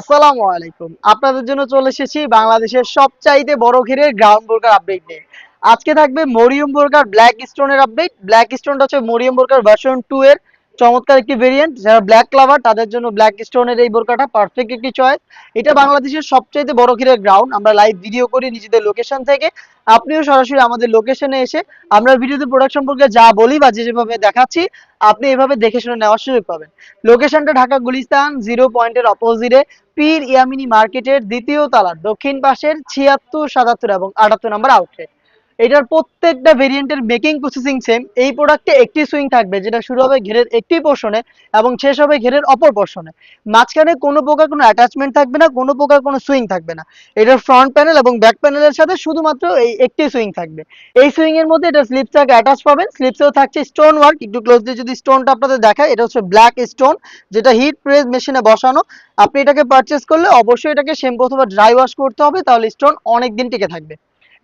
আসসালামু আলাইকুম। আপনাদের জন্য চলে এসেছি বাংলাদেশের সবচাইতে বড় ঘিরে গ্রাউন্ড বোরকার আপডেট নিয়ে। আজকে থাকবে মরিয়ম বোরকার ব্ল্যাক স্টোনের আপডেট ব্ল্যাক স্টোনটা হচ্ছে মরিয়ম বোরকার ভার্সন টু এর চমৎকার একটি ভেরিয়েন্ট যারা ব্ল্যাক লাভার তাদের জন্য ব্ল্যাক স্টোনের এই বোরকাটা পারফেক্ট একটি চয়েস এটা বাংলাদেশের সবচাইতে বড় ঘেরের গ্রাউন্ড আমরা লাইভ ভিডিও করি নিজেদের লোকেশন থেকে। আপনিও সরাসরি আমাদের লোকেশনে এসে আমরা ভিডিওতে প্রোডাক্ট সম্পর্কে যা বলি বা যেভাবে দেখাচ্ছি, আপনি এভাবে দেখে শুনে নেওয়ার সুযোগ পাবেন। লোকেশনটা ঢাকা গুলিস্তান জিরো পয়েন্টের অপোজিটে পীর ইয়ামিনী মার্কেটের দ্বিতীয় তলার দক্ষিণ পাশের ছিয়াত্তর সাতাত্তর এবং আটাত্তর নম্বর আউটলেট এটার প্রত্যেকটা ভেরিয়েন্টের মেকিং প্রসেসিং সেম এই প্রোডাক্টে একটি সুইং থাকবে, যেটা শুরু হবে ঘেরের একটি পোর্শনে এবং শেষ হবে ঘেরের অপর পোর্শনে মাঝখানে কোনো প্রকার কোনো অ্যাটাচমেন্ট থাকবে না, কোনো প্রকার কোনো সুইং থাকবে না। এটার ফ্রন্ট প্যানেল এবং ব্যাক প্যানেলের সাথে শুধুমাত্র এই একটি সুইং থাকবে। এই সুইং এর মধ্যে এটা স্লিপসটাকে অ্যাটাচ পাবেন। স্লিপসেও থাকছে স্টোন ওয়ার্ক একটু ক্লোজলি যদি স্টোনটা আপনাদের দেখায় এটা হচ্ছে ব্ল্যাক স্টোন যেটা হিট প্রেস মেশিনে বসানো। আপনি এটাকে পারচেস করলে অবশ্যই এটাকে শ্যাম্পু অথবা ড্রাই ওয়াশ করতে হবে, তাহলে স্টোন অনেক দিন টিকে থাকবে।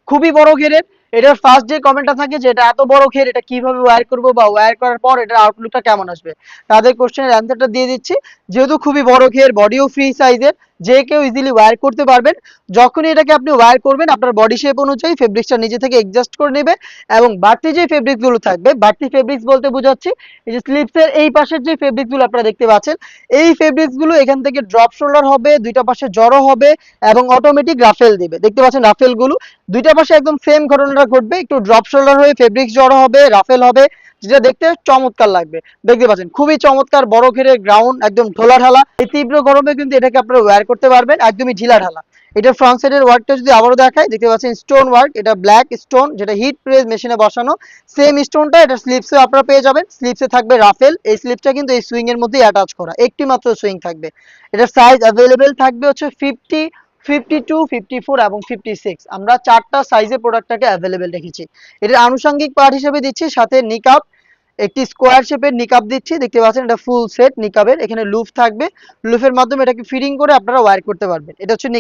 খুবই বড় ঘেরের এটার ফার্স্ট যে কমেন্টটা থাকে যে এটা এত বড় ঘের এটা কীভাবে ওয়্যার করব বা ওয়্যার করার পর এটার আউটলুকটা কেমন আসবে? তাদের কোশ্চেনের অ্যান্সারটা দিয়ে দিচ্ছি। যেহেতু খুবই বড় ঘের বডিও ফ্রি সাইজের যে কেউ ইজিলি ওয়্যার করতে পারবেন। যখনই এটাকে আপনি ওয়্যার করবেন, আপনার বডি শেপ অনুযায়ী ফেব্রিক্সটা নিজে থেকে এডজাস্ট করে নেবে এবং বাড়তি যে ফেব্রিক্সগুলো থাকবে, বাড়তি ফেব্রিক্স বলতে বোঝাচ্ছি, এই যে স্লিপসের এই পাশের যে ফেব্রিক্সগুলো আপনারা দেখতে পাচ্ছেন, এই ফেব্রিক্সগুলো এখান থেকে ড্রপ শোল্ডার হবে, দুইটা পাশে জড়ো হবে এবং অটোমেটিক রাফেল দিবে। দেখতে পাচ্ছেন রাফেলগুলো দুইটা পাশে একদম সেম ঘটনাটা ঘটবে একটু ড্রপ শোল্ডার হয়ে ফেব্রিক্স জড়ো হবে রাফেল হবে, যেটা দেখতে চমৎকার লাগবে। দেখতে পাচ্ছেন, খুবই চমৎকার বড় ঘেরে গ্রাউন্ড একদম ঢোলা ঢালা। এই তীব্র গরমে কিন্তু এটাকে আপনারা ওয়্যার করতে পারবেন, একদমই ঢিলা ঢালা। এটা ফ্রন্ট সাইডের ওয়ার্কটা যদি আবারও দেখায় দেখতে পাচ্ছেন স্টোন ওয়ার্ক এটা ব্ল্যাক স্টোন যেটা হিট প্রেস মেশিনে বসানো। সেম স্টোনটা এটা স্লিপসে আপনারা পেয়ে যাবেন স্লিপসে থাকবে রাফেল এই স্লিপটা কিন্তু এই সুইং এর মধ্যেই অ্যাটাচ করা, একটি মাত্র সুইং থাকবে। এটার সাইজ অ্যাভেলেবেল থাকবে হচ্ছে fifty fifty two fifty four এবং ফিফটি সিক্স আমরা চারটা প্রোডাক্টটাকে অ্যাভেলেবেল রেখেছি। আনুষঙ্গিক পার্ট হিসেবে দিচ্ছি, সাথে একটি দিচ্ছি। দেখতে পাচ্ছেন, এটা ফুল সেট নিকাবের এখানে লুফ থাকবে। লুফের মাধ্যমে এটাকে করে আপনারা করতে পারবেন। এটা হচ্ছে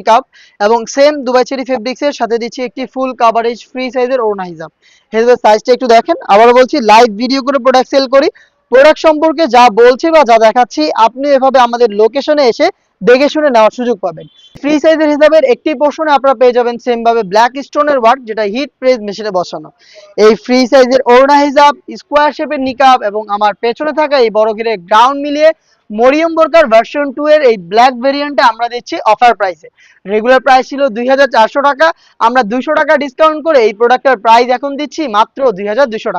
এবং দুবাই ফেব্রিক্সের সাথে দিচ্ছি একটি ফুল কাভারেজ ফ্রি সাইজের সাইজটা একটু দেখেন। আবারও বলছি লাইভ ভিডিও করে প্রোডাক্ট সেল করি। প্রোডাক্ট সম্পর্কে যা বলছি বা যা দেখাচ্ছি, আপনি এভাবে আমাদের লোকেশনে এসে দেখে শুনে নেওয়ার সুযোগ পাবেন। ফ্রি সাইজের হিসাবে একটি পোর্শনে আপনারা পেয়ে যাবেন সেম ভাবে ব্ল্যাক স্টোনের ওয়ার্ক যেটা হিট প্রেস মেশিনে বসানো। এই ফ্রি সাইজের ওড়না হিসাব স্কোয়ার শেপের নিকাব এবং আমার পেছনে থাকা এই বড় ঘিরে গ্রাউন্ড মিলিয়ে মরিয়ম বোরকার ভার্সন টু এর এই ব্ল্যাক ভেরিয়েন্টটা আমরা দিচ্ছি অফার প্রাইসে রেগুলার প্রাইস ছিল দুই হাজার চারশো টাকা, আমরা দুইশো টাকা ডিসকাউন্ট করে এই প্রোডাক্টের প্রাইস এখন দিচ্ছি মাত্র দুই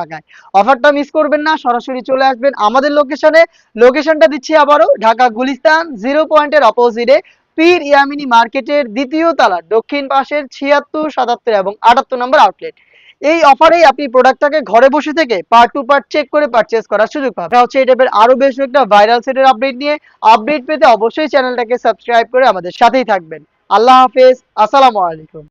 টাকায়। অফারটা মিস করবেন না, সরাসরি চলে আসবেন আমাদের লোকেশনে লোকেশনটা দিচ্ছি আবারও ঢাকা গুলিস্তান জিরো পয়েন্টের অপোজিটে পীর ইয়ামিনি মার্কেটের দ্বিতীয় তালা, দক্ষিণ পাশের ছিয়াত্তর, সাতাত্তর এবং আটাত্তর নম্বর আউটলেট এই অফারেই আপনি প্রোডাক্টটাকে ঘরে বসে থেকে পার্ট টু পার্ট চেক করে পারচেস করার সুযোগ পাবেন। হচ্ছে এই টাইপের আরও বেশ একটা ভাইরাল সেটের আপডেট নিয়ে। আপডেট পেতে অবশ্যই চ্যানেলটাকে সাবস্ক্রাইব করে আমাদের সাথেই থাকবেন। আল্লাহ হাফেজ, আসসালামু আলাইকুম।